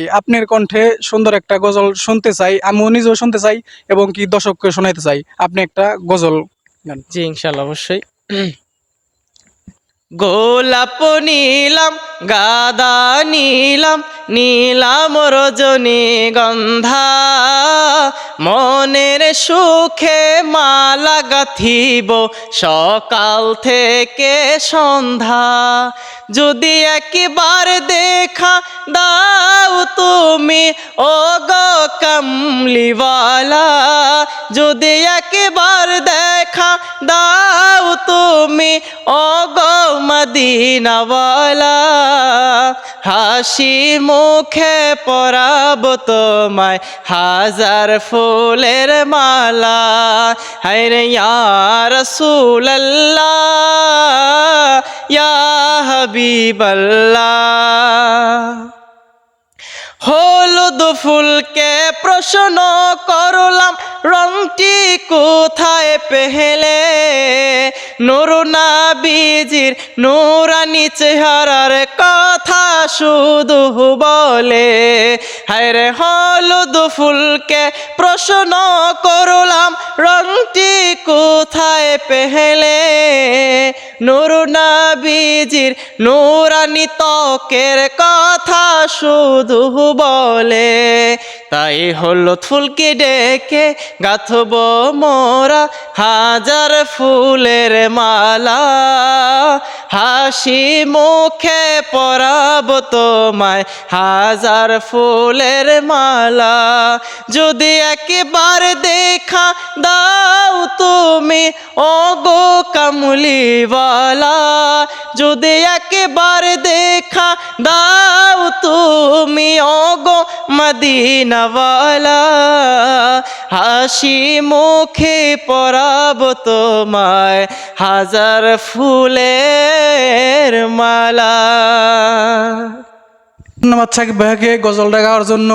এই আপনার কণ্ঠে সুন্দর একটা গজল শুনতে চাই, আমিও নিজেও শুনতে চাই এবং কি দর্শককে শোনাইতে চাই। আপনি একটা গজল গান। জি ইনশাল্লাহ অবশ্যই। গোলাপ নিলাম, গাদা নিলাম, নীলাম রজনী গন্ধা। মনের সুখে মালা গাথিব, সকাল থেকে সন্ধ্যা। যদি একবার দেখা, দাও তুমি ও গো কমলিওয়ালা, যদি একবার দেখা দাও তুমি ও গো মদিনাওয়ালা, হাসি মুখে পরাব তোমায় হাজার ফুলের মালা, হায়রে ইয়ার সুল্লাহ ইয়া হলুদ ফুলকে প্রশ্ন করলাম রংটি কোথায় পেহেলে? নরুনা বিজির নোরানি চেহারার কথা শুধু বলে, হায়রে হলুদ ফুলকে প্রশ্ন করলাম, রংটি কোথায় পেহেলে নুরুনা বীজির নুরানি ত্বকের কথা শুধু বলে, তাই হলুদ ফুলকে ডেকে গাথব মোরা হাজার ফুলের মালা। হাসি মুখে পরাব তোমায়। হাজার ফুলের মালা যদি একবার দেখা দাও তুমি ও গো কামলিওয়ালা। যদি একবার দেখা দাও তুমি ও গো মদিনাওয়ালা হাসি মুখে পরাব তোমায় হাজার ফুলের মালা। ধন্যবাদ সাকিব ভাইকে গজলটা গাওয়ার জন্য।